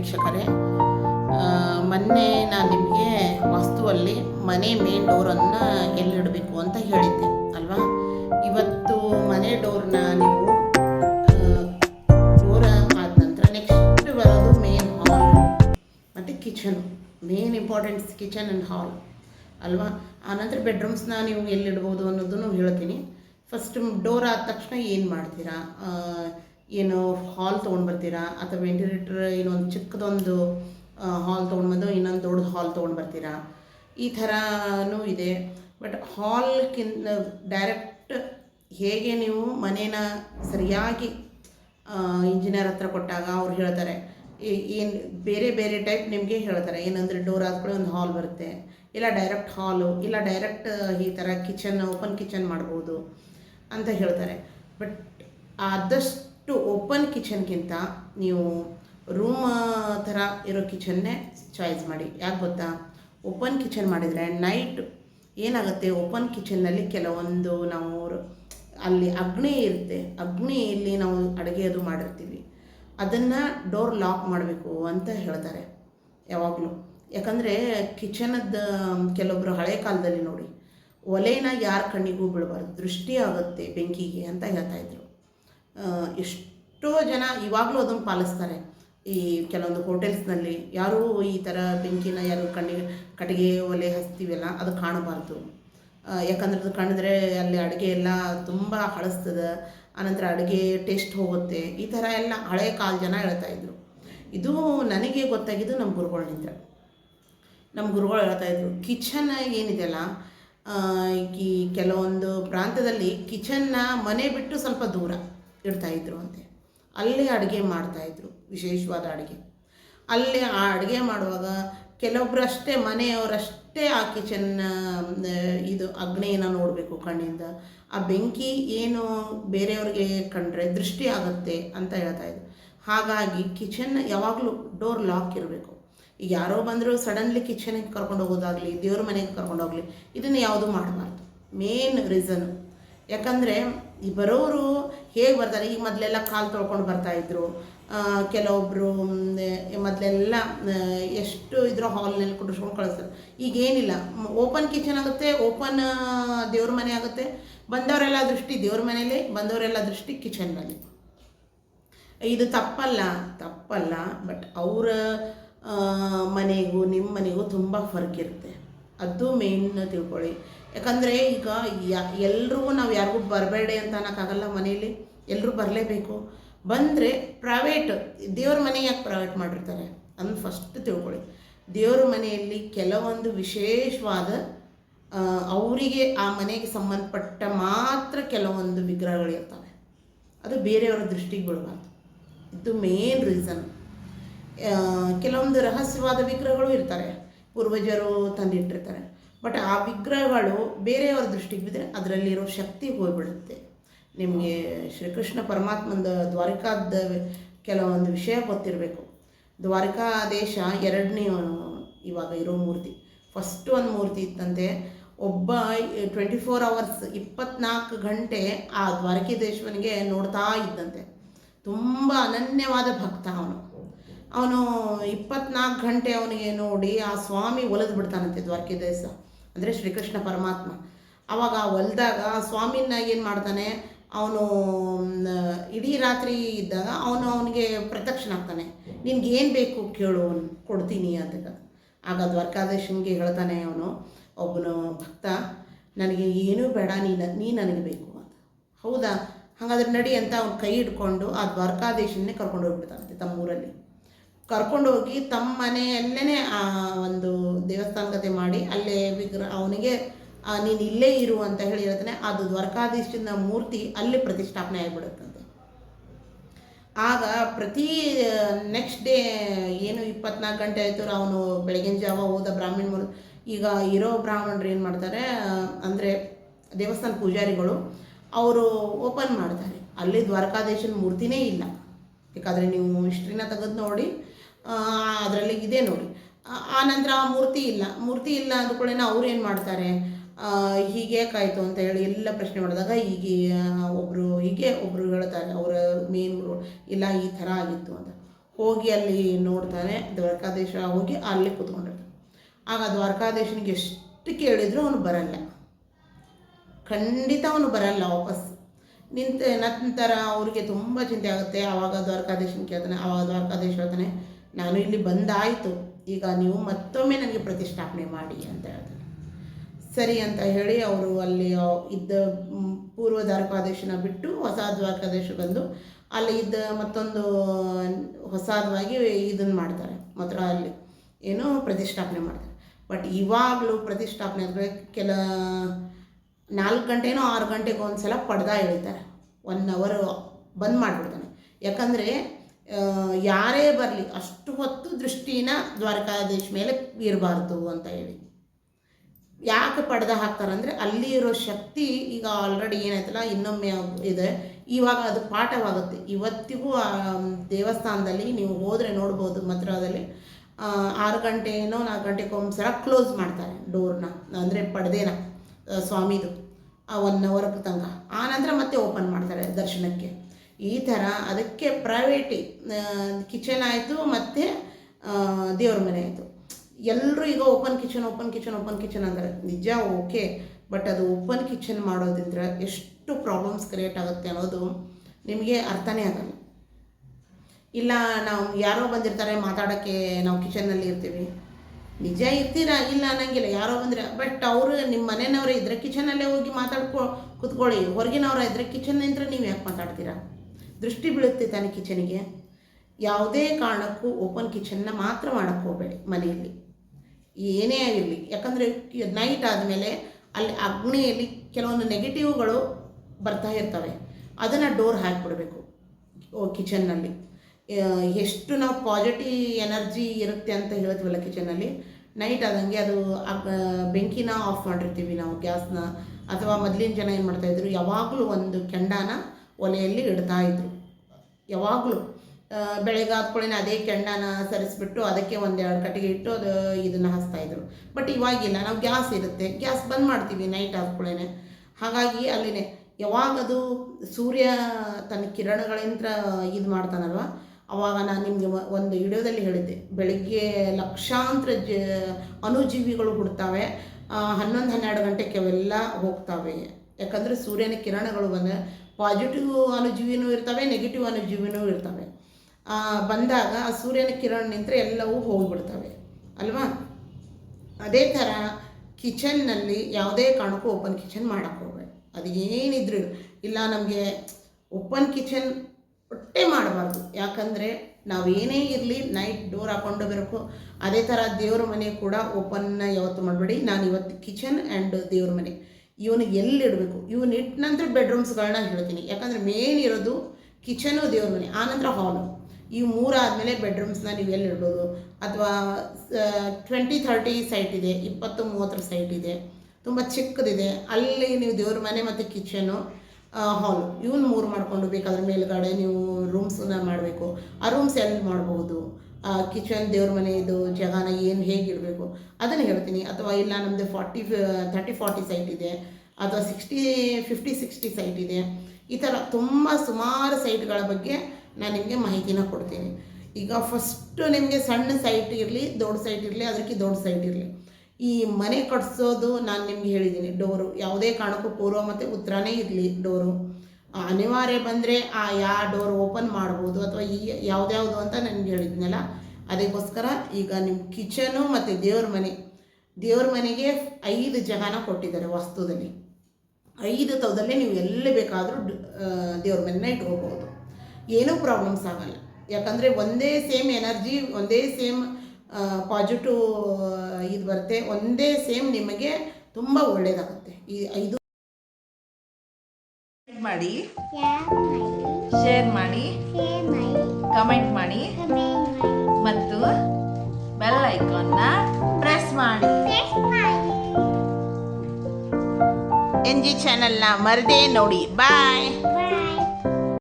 ವೀಕ್ಷಕರೇ ಮೊನ್ನೆ ನಾನು ನಿಮಗೆ ವಸ್ತುವಲ್ಲಿ ಮನೆ ಮೇನ್ ಡೋರನ್ನು ಎಲ್ಲಿಡಬೇಕು ಅಂತ ಹೇಳಿದ್ದೆ, ಅಲ್ವಾ? ಇವತ್ತು ಮನೆ ಡೋರ್ನ ನೀವು ಡೋರ್ ಆದ ನಂತರ ನೆಕ್ಸ್ಟ್ ಬರೋದು ಮೇನ್ ಹಾಲ್ ಮತ್ತು kitchen main importants kitchen and hall ಅಲ್ವಾ? ಆನಂತರ ಬೆಡ್ರೂಮ್ಸ್ನ ನೀವು ಎಲ್ಲಿಡ್ಬೋದು ಅನ್ನೋದನ್ನು ಹೇಳ್ತೀನಿ. ಫಸ್ಟ್ ಡೋರ್ ಆದ ತಕ್ಷಣ ಏನು ಮಾಡ್ತೀರಾ? ಏನು ಹಾಲ್ ತೊಗೊಂಡು ಬರ್ತೀರಾ? ಅಥವಾ ವೆಂಟಿಲೇಟರ್ ಇನ್ನೊಂದು ಚಿಕ್ಕದೊಂದು ಹಾಲ್ ತೊಗೊಂಡ್ಬಂದು ಇನ್ನೊಂದು ದೊಡ್ಡ ಹಾಲ್ ತೊಗೊಂಡು ಬರ್ತೀರಾ? ಈ ಥರನೂ ಇದೆ. ಬಟ್ ಹಾಲ್ಕಿಂತ ಡೈರೆಕ್ಟ್ ಹೇಗೆ ನೀವು ಮನೇನ ಸರಿಯಾಗಿ ಇಂಜಿನಿಯರ್ ಹತ್ರ ಕೊಟ್ಟಾಗ ಅವ್ರು ಹೇಳ್ತಾರೆ. ಏನು ಬೇರೆ ಬೇರೆ ಟೈಪ್ ನಿಮಗೆ ಹೇಳ್ತಾರೆ. ಏನಂದರೆ ಡೋರ್ ಆದ್ಕೊಳ್ಳಿ ಒಂದು ಹಾಲ್ ಬರುತ್ತೆ. ಇಲ್ಲ ಡೈರೆಕ್ಟ್ ಹಾಲು ಇಲ್ಲ ಡೈರೆಕ್ಟ್ ಈ ಥರ ಕಿಚನ್ ಓಪನ್ ಕಿಚನ್ ಮಾಡ್ಬೋದು ಅಂತ ಹೇಳ್ತಾರೆ. ಬಟ್ ಆದಷ್ಟು ಓಪನ್ ಕಿಚನ್ಗಿಂತ ನೀವು ರೂಮ್ ಥರ ಇರೋ ಕಿಚನ್ನೇ ಚಾಯ್ಸ್ ಮಾಡಿ. ಯಾಕೆ ಗೊತ್ತಾ? ಓಪನ್ ಕಿಚನ್ ಮಾಡಿದರೆ ನೈಟ್ ಏನಾಗುತ್ತೆ? ಓಪನ್ ಕಿಚನ್ನಲ್ಲಿ ಕೆಲವೊಂದು ನಾವು ಅಲ್ಲಿ ಅಗ್ನಿ ಇರುತ್ತೆ. ಅಗ್ನಿಯಲ್ಲಿ ನಾವು ಅಡುಗೆ ಅದು ಮಾಡಿರ್ತೀವಿ. ಅದನ್ನು ಡೋರ್ ಲಾಕ್ ಮಾಡಬೇಕು ಅಂತ ಹೇಳ್ತಾರೆ ಯಾವಾಗಲೂ. ಯಾಕಂದರೆ ಕಿಚನದ್ದು ಕೆಲವೊಬ್ಬರು ಹಳೆ ಕಾಲದಲ್ಲಿ ನೋಡಿ, ಒಲೆನ ಯಾರ ಕಣ್ಣಿಗೂ ಬಿಡಬಾರ್ದು ದೃಷ್ಟಿ ಆಗುತ್ತೆ ಬೆಂಕಿಗೆ ಅಂತ ಹೇಳ್ತಾಯಿದ್ರು ಎಷ್ಟೋ ಜನ ಇವಾಗಲೂ ಅದನ್ನು ಪಾಲಿಸ್ತಾರೆ. ಈ ಕೆಲವೊಂದು ಹೋಟೆಲ್ಸ್ನಲ್ಲಿ ಯಾರೂ ಈ ಥರ ಬೆಂಕಿನ ಯಾರು ಕಣ್ಣಿಗೆ ಕಟ್ಟಿಗೆ ಒಲೆ ಹಚ್ತೀವಲ್ಲ, ಅದು ಕಾಣಬಾರ್ದು. ಯಾಕಂದ್ರೆ ಅದು ಕಣ್ಣಿದ್ರೆ ಅಲ್ಲಿ ಅಡುಗೆ ಎಲ್ಲ ತುಂಬ ಹಳಸ್ತದೆ ಆನಂತರ ಅಡುಗೆ ಟೇಸ್ಟ್ ಹೋಗುತ್ತೆ. ಈ ಥರ ಎಲ್ಲ ಹಳೆ ಕಾಲ ಜನ ಹೇಳ್ತಾ ಇದ್ರು. ಇದು ನನಗೆ ಗೊತ್ತಾಗಿದ್ದು ನಮ್ಮ ಗುರುಗಳಿಂದ ನಮ್ಮ ಗುರುಗಳು ಹೇಳ್ತಾ ಇದ್ರು ಕಿಚನ್ ಏನಿದೆಯಲ್ಲ ಈ ಕೆಲವೊಂದು ಪ್ರಾಂತ್ಯದಲ್ಲಿ ಕಿಚನ್ನ ಮನೆ ಬಿಟ್ಟು ಸ್ವಲ್ಪ ದೂರ. ಇಡ್ತಾಯಿದ್ರು ಅಂತೆ. ಅಲ್ಲಿ ಅಡುಗೆ ಮಾಡ್ತಾಯಿದ್ರು ವಿಶೇಷವಾದ ಅಡುಗೆ. ಅಲ್ಲಿ ಆ ಅಡುಗೆ ಮಾಡುವಾಗ ಕೆಲವೊಬ್ರು ಅಷ್ಟೇ ಮನೆಯವರಷ್ಟೇ ಆ ಕಿಚನ್ ಇದು ಅಗ್ನಿಯನ್ನು ನೋಡಬೇಕು ಕಣ್ಣಿಂದ. ಆ ಬೆಂಕಿ ಏನು ಬೇರೆಯವ್ರಿಗೆ ಕಂಡ್ರೆ ದೃಷ್ಟಿ ಆಗುತ್ತೆ ಅಂತ ಹೇಳ್ತಾ ಇದ್ರು. ಹಾಗಾಗಿ ಕಿಚನ್ ಯಾವಾಗಲೂ ಡೋರ್ ಲಾಕ್ ಇರಬೇಕು. ಈಗ ಯಾರೋ ಬಂದರೂ ಸಡನ್ಲಿ ಕಿಚನಿಗೆ ಕರ್ಕೊಂಡು ಹೋಗೋದಾಗಲಿ, ದೇವ್ರ ಮನೆಗೆ ಕರ್ಕೊಂಡು ಹೋಗಲಿ, ಇದನ್ನು ಯಾವುದೂ ಮಾಡಬಾರ್ದು. ಮೇನ್ ರೀಸನ್ ಯಾಕಂದರೆ ಈ ಬರೋರು ಹೇಗೆ ಬರ್ತಾರೆ? ಈಗ ಮೊದಲೆಲ್ಲ ಕಾಲು ತೊಳ್ಕೊಂಡು ಬರ್ತಾಯಿದ್ರು ಕೆಲವೊಬ್ಬರು ಮೊದಲೆಲ್ಲ ಎಷ್ಟು ಇದ್ರ ಹಾಲ್ನಲ್ಲಿ ಕುಡಿಸ್ಕೊಂಡು ಕಳಿಸ್ತಾರೆ. ಈಗೇನಿಲ್ಲ ಓಪನ್ ಕಿಚನ್ ಆಗುತ್ತೆ ಓಪನ್ ದೇವ್ರ ಮನೆ ಆಗುತ್ತೆ. ಬಂದವರೆಲ್ಲ ದೃಷ್ಟಿ ದೇವ್ರ ಮನೇಲಿ ಬಂದವರೆಲ್ಲ ದೃಷ್ಟಿ ಕಿಚನ್ನಲ್ಲಿ ಇದು ತಪ್ಪಲ್ಲ ತಪ್ಪಲ್ಲ ಬಟ್ ಅವರ ಮನೆಗೂ ನಿಮ್ಮ ಮನೆಗೂ ತುಂಬ ಫರ್ಕ್ ಇರುತ್ತೆ. ಅದು ಮೇನ್ ತಿಳ್ಕೊಳ್ಳಿ. ಯಾಕಂದರೆ ಈಗ ಯಾ, ಎಲ್ರಿಗೂ ನಾವು ಯಾರಿಗೂ ಬರಬೇಡಿ ಅಂತ ಅನ್ನೋಕ್ಕಾಗಲ್ಲ ಮನೇಲಿ ಎಲ್ಲರೂ ಬರಲೇಬೇಕು. ಬಂದರೆ ಪ್ರೈವೇಟ್ ದೇವ್ರ ಮನೆ ಯಾಕೆ ಪ್ರೈವೇಟ್ ಮಾಡಿರ್ತಾರೆ? ಅದನ್ನು ಫಸ್ಟ್ ತಿಳ್ಕೊಳ್ಳಿ. ದೇವ್ರ ಮನೆಯಲ್ಲಿ ಕೆಲವೊಂದು ವಿಶೇಷವಾದ ಅವರಿಗೆ ಆ ಮನೆಗೆ ಸಂಬಂಧಪಟ್ಟ ಮಾತ್ರ ಕೆಲವೊಂದು ವಿಗ್ರಹಗಳಿರ್ತವೆ ಅದು ಬೇರೆಯವರ ದೃಷ್ಟಿಗೆ ಬೀಳಬಾರ್ದು. ಇದು ಮೇನ್ ರೀಸನ್ ಕೆಲವೊಂದು ರಹಸ್ಯವಾದ ವಿಗ್ರಹಗಳು ಇರ್ತಾರೆ. ಪೂರ್ವಜರು ತಂದಿಟ್ಟಿರ್ತಾರೆ. ಬಟ್ ಆ ವಿಗ್ರಹಗಳು ಬೇರೆಯವರ ದೃಷ್ಟಿಗೆ ಬಿದ್ದರೆ ಅದರಲ್ಲಿರೋ ಶಕ್ತಿ ಹೋಗ್ಬಿಡುತ್ತೆ. ನಿಮಗೆ ಶ್ರೀಕೃಷ್ಣ ಪರಮಾತ್ಮನ ದ್ವಾರಕಾದ ಕೆಲವೊಂದು ವಿಷಯ ಗೊತ್ತಿರಬೇಕು. ದ್ವಾರಿಕಾದೇಶ ಎರಡನೇ ಇವಾಗ ಇರೋ ಮೂರ್ತಿ. ಫಸ್ಟ್ ಒಂದು ಮೂರ್ತಿ ಇತ್ತಂತೆ. ಒಬ್ಬ ಟ್ವೆಂಟಿ ಫೋರ್ ಅವರ್ಸ್ ಇಪ್ಪತ್ನಾಲ್ಕು ಗಂಟೆ ಆ ದ್ವಾರಕೀದೇಶ್ವನಿಗೆ ನೋಡ್ತಾ ಇದ್ದಂತೆ. ತುಂಬ ಅನನ್ಯವಾದ ಭಕ್ತ ಅವನು. ಅವನು ಇಪ್ಪತ್ನಾಲ್ಕು ಗಂಟೆ ಅವನಿಗೆ ನೋಡಿ ಆ ಸ್ವಾಮಿ ಒಲಿದು ಬಿಡ್ತಾನಂತೆ ಅಂದರೆ ಶ್ರೀಕೃಷ್ಣ ಪರಮಾತ್ಮ. ಆವಾಗ ಹೊಲ್ದಾಗ ಸ್ವಾಮಿನ ಏನು ಮಾಡ್ತಾನೆ, ಅವನು ಇಡೀ ರಾತ್ರಿ ಇದ್ದಾಗ ಅವನು ಅವನಿಗೆ ಪ್ರತ್ಯಕ್ಷನಾಗ್ತಾನೆ ಆಗ್ತಾನೆ ಏನು ಬೇಕು ಕೇಳು ಕೊಡ್ತೀನಿ ಅಂತ ಆಗ ದ್ವಾರಕಾಧೀಶನಿಗೆ ಹೇಳ್ತಾನೆ ಅವನು, ಒಬ್ಬನು ಭಕ್ತ, ನನಗೆ ಏನೂ ಬೇಡ ನೀನು ನೀ ನನಗೆ ಬೇಕು ಅಂತ. ಹೌದಾ? ಹಾಗಾದ್ರೆ ನಡಿ ಅಂತ ಅವ್ನು ಕೈ ಹಿಡ್ಕೊಂಡು ಆ ದ್ವಾರಕಾದೇಶನ್ನೇ ಕರ್ಕೊಂಡು ಹೋಗ್ಬಿಡ್ತಾನಂತೆ ತಮ್ಮ ಊರಲ್ಲಿ ಕರ್ಕೊಂಡೋಗಿ ತಮ್ಮ ಮನೆಯಲ್ಲೇ ಆ ಒಂದು ದೇವಸ್ಥಾನದ ಮಾಡಿ ಅಲ್ಲೇ ವಿಗ್ರಹ, ಅವನಿಗೆ ನೀನು ಇಲ್ಲೇ ಇರು ಅಂತ ಹೇಳಿ ಹೇಳ್ತಾನೆ. ಅದು ದ್ವಾರಕಾಧೀಶನ ಮೂರ್ತಿ ಅಲ್ಲಿ ಪ್ರತಿಷ್ಠಾಪನೆ ಆಗಿಬಿಡುತ್ತಂತೆ. ಆಗ ಪ್ರತಿ ನೆಕ್ಸ್ಟ್ ಡೇ ಏನು ಇಪ್ಪತ್ನಾಲ್ಕು ಗಂಟೆ ಆಯಿತು ಅವನು ಬೆಳಗಿನ ಜಾವ ಹೋದ ಬ್ರಾಹ್ಮಣ ಮೂಲ ಈಗ ಇರೋ ಬ್ರಾಹ್ಮಣರು ಏನು ಮಾಡ್ತಾರೆ ಅಂದರೆ ದೇವಸ್ಥಾನ ಪೂಜಾರಿಗಳು, ಅವರು ಓಪನ್ ಮಾಡ್ತಾರೆ. ಅಲ್ಲಿ ದ್ವಾರಕಾಧೀಶನ ಮೂರ್ತಿನೇ ಇಲ್ಲ. ಯಾಕಂದರೆ ನೀವು ಹಿಸ್ಟ್ರಿನ ತೆಗೆದು ನೋಡಿ ಅದರಲ್ಲಿ ಇದೆ ನೋಡಿ. ಆ- ನಂತರ ಆ ಮೂರ್ತಿ ಇಲ್ಲ. ಮೂರ್ತಿ ಇಲ್ಲ ಅಂದ್ಕೊಳ್ಳೇನ ಅವ್ರು ಏನು ಮಾಡ್ತಾರೆ? ಹೀಗೆ ಯಾಕಾಯಿತು ಅಂತ ಹೇಳಿ ಎಲ್ಲ ಪ್ರಶ್ನೆ ಮಾಡಿದಾಗ ಹೀಗೆ ಒಬ್ಬರು ಹೀಗೆ ಒಬ್ಬರು ಹೇಳ್ತಾರೆ. ಅವರ ಮೇನ್ ಇಲ್ಲ ಈ ಥರ ಆಗಿತ್ತು ಅಂತ. ಹೋಗಿ ಅಲ್ಲಿ ನೋಡ್ತಾನೆ ದ್ವಾರಕಾದೇಶ ಹೋಗಿ ಅಲ್ಲಿ ಕೂತ್ಕೊಂಡಿರ್ತಾನೆ ಆಗ ದ್ವಾರಕಾದೇಶನಿಗೆ ಎಷ್ಟು ಕೇಳಿದರೂ ಅವನು ಬರಲ್ಲ. ಖಂಡಿತ ಅವನು ಬರಲ್ಲ ವಾಪಸ್. ನಿಂತ ನಂತರ ಅವ್ರಿಗೆ ತುಂಬ ಚಿಂತೆ ಆಗುತ್ತೆ. ಆವಾಗ ದ್ವಾರಕಾದೇಶನ ಕೇಳ್ತಾನೆ ಆವಾಗ ದ್ವಾರಕಾದೇಶ ಹೇಳ್ತಾನೆ ನಾನು ಇಲ್ಲಿ ಬಂದಾಯಿತು. ಈಗ ನೀವು ಮತ್ತೊಮ್ಮೆ ನನಗೆ ಪ್ರತಿಷ್ಠಾಪನೆ ಮಾಡಿ ಅಂತ ಹೇಳಿದ್ರು. ಸರಿ ಅಂತ ಹೇಳಿ ಅವರು ಅಲ್ಲಿ ಇದ್ದ ಪೂರ್ವ ದ್ವಾರಕಾದೇಶನ ಬಿಟ್ಟು ಹೊಸ ದ್ವಾರಕಾದೇಶ ಬಂದು ಅಲ್ಲಿ ಇದ್ದ ಮತ್ತೊಂದು, ಹೊಸದಾಗಿ ಇದನ್ನು ಮಾಡ್ತಾರೆ. ಮಾತ್ರ ಅಲ್ಲಿ ಏನು ಪ್ರತಿಷ್ಠಾಪನೆ ಮಾಡ್ತಾರೆ. ಬಟ್ ಇವಾಗಲೂ ಪ್ರತಿಷ್ಠಾಪನೆ ಅಂದರೆ ಕೆಲ ನಾಲ್ಕು ಗಂಟೆನೋ ಆರು ಗಂಟೆಗೆ ಒಂದು ಸಲ ಪಡ್ದಾ ಎಳಿತಾರೆ. ಒನ್ ಅವರ್ ಬಂದ್ ಮಾಡಿಬಿಡ್ತಾನೆ. ಯಾಕಂದರೆ ಯಾರೇ ಬರಲಿ, ಅಷ್ಟು ಹೊತ್ತು ದೃಷ್ಟಿನ ದ್ವಾರಕಾಧೀಶ ಮೇಲೆ ಇರಬಾರ್ದು ಅಂತ ಹೇಳಿ. ಯಾಕೆ ಪಡೆದ ಹಾಕ್ತಾರಂದರೆ ಅಲ್ಲಿ ಇರೋ ಶಕ್ತಿ ಈಗ ಆಲ್ರೆಡಿ ಏನಾಯ್ತಲ್ಲ, ಇನ್ನೊಮ್ಮೆ ಇದೆ. ಇವಾಗ ಅದು ಪಾಠವಾಗುತ್ತೆ. ಇವತ್ತಿಗೂ ಆ ದೇವಸ್ಥಾನದಲ್ಲಿ ನೀವು ಹೋದರೆ ನೋಡ್ಬೋದು ಮಥುರಾದಲ್ಲಿ ಆರು ಗಂಟೆ ಏನೋ ನಾಲ್ಕು ಒಂದ್ಸಲ ಕ್ಲೋಸ್ ಮಾಡ್ತಾರೆ ಡೋರ್ನ ಅಂದರೆ ಪಡೆದೇನ ಸ್ವಾಮಿದು, ಆ ಒನ್ ಅವರ್ ತನಕ. ಆನಂತರ ನಂತರ ಮತ್ತೆ ಓಪನ್ ಮಾಡ್ತಾರೆ ದರ್ಶನಕ್ಕೆ. ಈ ಥರ ಅದಕ್ಕೆ ಪ್ರೈವೇಟಿ ಕಿಚನ್ ಆಯಿತು ಮತ್ತು ದೇವ್ರ ಮನೆ ಆಯಿತು. ಎಲ್ಲರೂ ಈಗ open kitchen open kitchen open kitchen ಅಂದರೆ ನಿಜ ಓಕೆ ಬಟ್ ಅದು ಓಪನ್ ಕಿಚನ್ ಮಾಡೋದ್ರಿಂದ ಎಷ್ಟು ಪ್ರಾಬ್ಲಮ್ಸ್ ಕ್ರಿಯೇಟ್ ಆಗುತ್ತೆ ಅನ್ನೋದು ನಿಮಗೆ ಅರ್ಥನೇ ಆಗಲ್ಲ. ಇಲ್ಲ ನಾವು ಯಾರೋ ಬಂದಿರ್ತಾರೆ ಮಾತಾಡೋಕ್ಕೆ ನಾವು ಕಿಚನ್ನಲ್ಲಿ ಇರ್ತೀವಿ. ನಿಜ ಇರ್ತೀರಾ? ಇಲ್ಲ ಅನ್ನಂಗಿಲ್ಲ. ಯಾರೋ ಬಂದರೆ ಬಟ್ ಅವರು ನಿಮ್ಮ ಮನೆಯವರೇ ಇದ್ರೆ ಕಿಚನಲ್ಲೇ ಹೋಗಿ ಮಾತಾಡ್ಕೊ, ಕುತ್ಕೊಳ್ಳಿ. ಹೊರಗಿನವ್ರ ಇದ್ರೆ ಕಿಚನ್ ನಿಂತ್ರೆ ನೀವು ಯಾಕೆ ಮಾತಾಡ್ತೀರಾ? ದೃಷ್ಟಿ ಬೀಳುತ್ತೆ ತಾನೆ ಕಿಚನಿಗೆ. ಯಾವುದೇ ಕಾರಣಕ್ಕೂ ಓಪನ್ ಕಿಚನ್ನ ಮಾತ್ರ ಮಾಡೋಕ್ಕೆ ಹೋಗಬೇಡಿ ಮನೆಯಲ್ಲಿ. ಏನೇ ಆಗಿರಲಿ, ಯಾಕಂದರೆ ನೈಟ್ ಆದಮೇಲೆ ಅಲ್ಲಿ ಅಗ್ನಿಯಲ್ಲಿ ಕೆಲವೊಂದು ನೆಗೆಟಿವ್ಗಳು ಬರ್ತಾ ಇರ್ತವೆ. ಅದನ್ನು ಡೋರ್ ಹಾಕಿಬಿಡಬೇಕು ಕಿಚನ್ನಲ್ಲಿ. ಎಷ್ಟು ನಾವು ಪಾಸಿಟಿವ್ ಎನರ್ಜಿ ಇರುತ್ತೆ ಅಂತ ಹೇಳ್ತೀವಲ್ಲ ಕಿಚನಲ್ಲಿ ನೈಟ್ ಆದಂಗೆ ಅದು ಬೆಂಕಿನ ಆಫ್ ಮಾಡಿರ್ತೀವಿ ನಾವು ಗ್ಯಾಸ್ನ. ಅಥವಾ ಮೊದಲಿನ ಜನ ಏನು ಮಾಡ್ತಾಯಿದ್ರು ಯಾವಾಗಲೂ ಒಂದು ಕೆಂಡನ ಒಲೆಯಲ್ಲಿ ಇಡ್ತಾ ಇದ್ರು. ಯಾವಾಗಲೂ ಬೆಳಗ್ಗೆ ಆದ್ಕೊಳ್ಳಿನ ಅದೇ ಕೆಂಡನ ಸರಿಸ್ಬಿಟ್ಟು ಅದಕ್ಕೆ ಒಂದೆರಡು ಕಟ್ಟಿಗೆ ಇಟ್ಟು ಅದು ಇದನ್ನು ಹಚ್ತಾಯಿದ್ರು ಬಟ್ ಇವಾಗಿಲ್ಲ, ನಾವು ಗ್ಯಾಸ್ ಇರುತ್ತೆ. ಗ್ಯಾಸ್ ಬಂದ್ ಮಾಡ್ತೀವಿ ನೈಟ್ ಆದ್ಕೊಳ್ಳೇನೆ ಹಾಗಾಗಿ ಅಲ್ಲಿನೇ ಯಾವಾಗ ಅದು ಸೂರ್ಯ ತನ್ನ ಕಿರಣಗಳಿಂದ ಇದು ಮಾಡ್ತಾನಲ್ವ, ಅವಾಗ ನಾನು ನಿಮಗೆ ಒಂದು ವಿಡಿಯೋದಲ್ಲಿ ಹೇಳಿದ್ದೆ. ಬೆಳಿಗ್ಗೆ ಲಕ್ಷಾಂತರ ಜ ಅನುಜೀವಿಗಳು ಹುಡ್ತಾವೆ. ಹನ್ನೊಂದು ಹನ್ನೆರಡು ಗಂಟೆಗೆ ಅವೆಲ್ಲ ಹೋಗ್ತಾವೆ. ಯಾಕಂದರೆ ಸೂರ್ಯನ ಕಿರಣಗಳು ಬಂದರೆ ಪಾಸಿಟಿವ್ ಅನುಜೀವಿನೂ ಇರ್ತವೆ, ನೆಗೆಟಿವ್ ಅನುಜೀವಿನೂ ಇರ್ತವೆ. ಬಂದಾಗ ಆ ಸೂರ್ಯನ ಕಿರಣ ನಿಂತರೆ ಎಲ್ಲವೂ ಹೋಗಿಬಿಡ್ತವೆ, ಅಲ್ವಾ? ಅದೇ ಥರ ಕಿಚನ್ನಲ್ಲಿ ಯಾವುದೇ ಕಾರಣಕ್ಕೂ ಓಪನ್ ಕಿಚನ್ ಮಾಡೋಕ್ಕೆ ಹೋಗ್ಬೇಕು ಅದು ಏನಿದ್ರು ಇಲ್ಲ ನಮಗೆ ಓಪನ್ ಕಿಚನ್ ಒಟ್ಟೆ ಮಾಡಬಾರ್ದು. ಯಾಕಂದರೆ ನಾವು ಏನೇ ಇರಲಿ, ನೈಟ್ ಡೋರ್ ಹಾಕೊಂಡು ಬರಬೇಕು. ಅದೇ ಥರ ದೇವ್ರ ಮನೆ ಕೂಡ ಓಪನ್ನ ಯಾವತ್ತು ಮಾಡಬೇಡಿ. ನಾನು ಇವತ್ತು ಕಿಚನ್ ಆ್ಯಂಡ್ ದೇವ್ರ ಮನೆ. ಇವನು ಎಲ್ಲಿಡಬೇಕು ಇವನು ಇಟ್ಟ ನಂತರ ಬೆಡ್ರೂಮ್ಸ್ಗಳನ್ನ ಹೇಳ್ತೀನಿ. ಯಾಕಂದರೆ ಮೇನ್ ಇರೋದು ಕಿಚನು ದೇವ್ರ ಮನೆ. ಆನಂತರ ಹಾಲು ಈ ಮೂರಾದಮೇಲೆ ಬೆಡ್ರೂಮ್ಸ್ನ ನೀವು ಎಲ್ಲಿ ಇಡ್ಬೋದು ಅಥವಾ ಟ್ವೆಂಟಿ ಥರ್ಟಿ ಸೈಟ್ ಇದೆ, ಇಪ್ಪತ್ತು, ಮೂವತ್ತರ ಸೈಟ್ ಇದೆ. ತುಂಬ ಚಿಕ್ಕದಿದೆ. ಅಲ್ಲಿ ನೀವು ದೇವ್ರ ಮನೆ ಮತ್ತು ಕಿಚನು ಹಾಲು ಇವನ್ನ ಮೂರು ಮಾಡಿಕೊಂಡು ಬೇಕಾದ್ರೆ ಮೇಲುಗಡೆ ನೀವು ರೂಮ್ಸನ್ನ ಮಾಡಬೇಕು. ಆ ರೂಮ್ಸ್ ಎಲ್ಲಿ ಮಾಡಬಹುದು ಕಿಚನ್ ದೇವ್ರ ಮನೆಯದು ಜಗಾನ ಏನು ಹೇಗೆ ಇಡಬೇಕು ಅದನ್ನು ಹೇಳ್ತೀನಿ. ಅಥವಾ ಇಲ್ಲ ನಮ್ಮದು ಫಾರ್ಟಿ ತರ್ಟಿ ಫಾರ್ಟಿ ಸೈಟ್ ಇದೆ ಅಥವಾ ಸಿಕ್ಸ್ಟಿ ಫಿಫ್ಟಿ ಸಿಕ್ಸ್ಟಿ ಸೈಟ್ ಇದೆ. ಈ ಥರ ತುಂಬ ಸುಮಾರು ಸೈಟ್ಗಳ ಬಗ್ಗೆ ನಾನು ನಿಮಗೆ ಮಾಹಿತಿನ ಕೊಡ್ತೀನಿ. ಈಗ ಫಸ್ಟು ನಿಮಗೆ ಸಣ್ಣ ಸೈಟ್ ಇರಲಿ ದೊಡ್ಡ ಸೈಟ್ ಇರಲಿ ಅದಕ್ಕೆ ದೊಡ್ಡ ಸೈಟ್ ಇರಲಿ. ಈ ಮನೆ ಕಟ್ಸೋದು ನಾನು ನಿಮ್ಗೆ ಹೇಳಿದ್ದೀನಿ ಡೋರು. ಯಾವುದೇ ಕಾರಣಕ್ಕೂ ಪೂರ್ವ ಮತ್ತು ಉತ್ತರನೇ ಇರಲಿ ಡೋರು. ಆ, ಅನಿವಾರ್ಯ ಬಂದರೆ ಆ ಯಾ ಡೋರ್ ಓಪನ್ ಮಾಡ್ಬೋದು ಅಥವಾ ಈ ಯಾವ್ದ್ಯಾವುದು ಅಂತ ನನಗೆ ಹೇಳಿದ್ನಲ್ಲ, ಅದಕ್ಕೋಸ್ಕರ ಈಗ ನಿಮ್ಮ ಕಿಚನು ಮತ್ತು ದೇವ್ರ ಮನೆ, ದೇವ್ರ ಮನೆಗೆ ಐದು ಜಗನ ಕೊಟ್ಟಿದ್ದಾರೆ ವಸ್ತುದಲ್ಲಿ. ಐದು ತವದಲ್ಲೇ ನೀವು ಎಲ್ಲಿ ಬೇಕಾದರೂ ದೇವ್ರ ಮನೆನ ಇಟ್ಕೋಬೋದು. ಏನೂ ಪ್ರಾಬ್ಲಮ್ಸ್ ಆಗಲ್ಲ. ಯಾಕಂದರೆ ಒಂದೇ ಸೇಮ್ ಎನರ್ಜಿ ಒಂದೇ ಸೇಮ್ ಪಾಸಿಟಿವ್ ಇದು ಬರುತ್ತೆ, ಒಂದೇ ಸೇಮ್ ನಿಮಗೆ ತುಂಬ ಒಳ್ಳೆಯದಾಗುತ್ತೆ ಈ ಐದು ಮಾಡಿ ಶೇರ್ ಮಾಡಿ. ಕಮೆಂಟ್ ಮಾಡಿ. ಮತ್ತು ಬೆಲ್ ಐಕಾನ್ ಪ್ರೆಸ್ ಮಾಡಿ. ಪ್ರೆಸ್ ಮಾಡಿ. ಎನ್ ಜಿ ಚಾನೆಲ್ನ ಮರದೇ ನೋಡಿ. ಬಾಯ್